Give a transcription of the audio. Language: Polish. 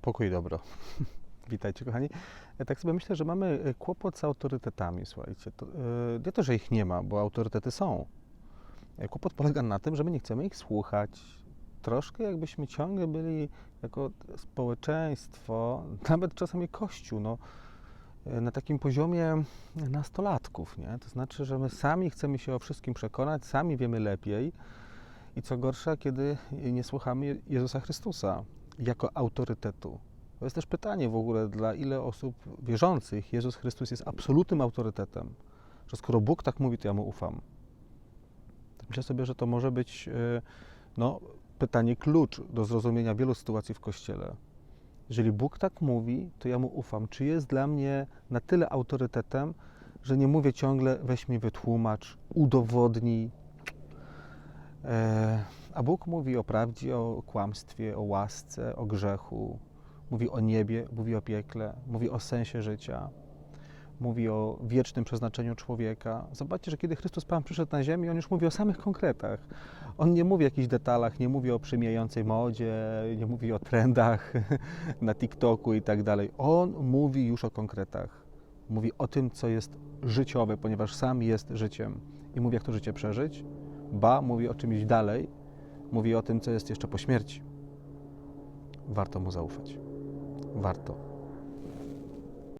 Pokój dobro. Witajcie, kochani. Ja tak sobie myślę, że mamy e, kłopot z autorytetami, słuchajcie. To, yy, nie to, że ich nie ma, bo autorytety są. E, Kłopot polega na tym, że my nie chcemy ich słuchać. Troszkę jakbyśmy ciągle byli jako społeczeństwo, nawet czasami Kościół, no, e, na takim poziomie nastolatków, nie? To znaczy, że my sami chcemy się o wszystkim przekonać, sami wiemy lepiej i co gorsza, kiedy nie słuchamy Jezusa Chrystusa jako autorytetu. To jest też pytanie w ogóle, dla ile osób wierzących Jezus Chrystus jest absolutnym autorytetem, że skoro Bóg tak mówi, to ja mu ufam. Myślę sobie, że to może być e, no, pytanie klucz do zrozumienia wielu sytuacji w Kościele. Jeżeli Bóg tak mówi, to ja mu ufam. Czy jest dla mnie na tyle autorytetem, że nie mówię ciągle weź mi wytłumacz, udowodnij. E, a Bóg mówi o prawdzie, o kłamstwie, o łasce, o grzechu, mówi o niebie, mówi o piekle, mówi o sensie życia, mówi o wiecznym przeznaczeniu człowieka. Zobaczcie, że kiedy Chrystus Pan przyszedł na ziemię, On już mówi o samych konkretach. On nie mówi o jakichś detalach, nie mówi o przemijającej modzie, nie mówi o trendach na TikToku i tak dalej. On mówi już o konkretach. Mówi o tym, co jest życiowe, ponieważ sam jest życiem. I mówi, jak to życie przeżyć. Ba, mówi o czymś dalej. Mówi o tym, co jest jeszcze po śmierci. Warto mu zaufać. Warto.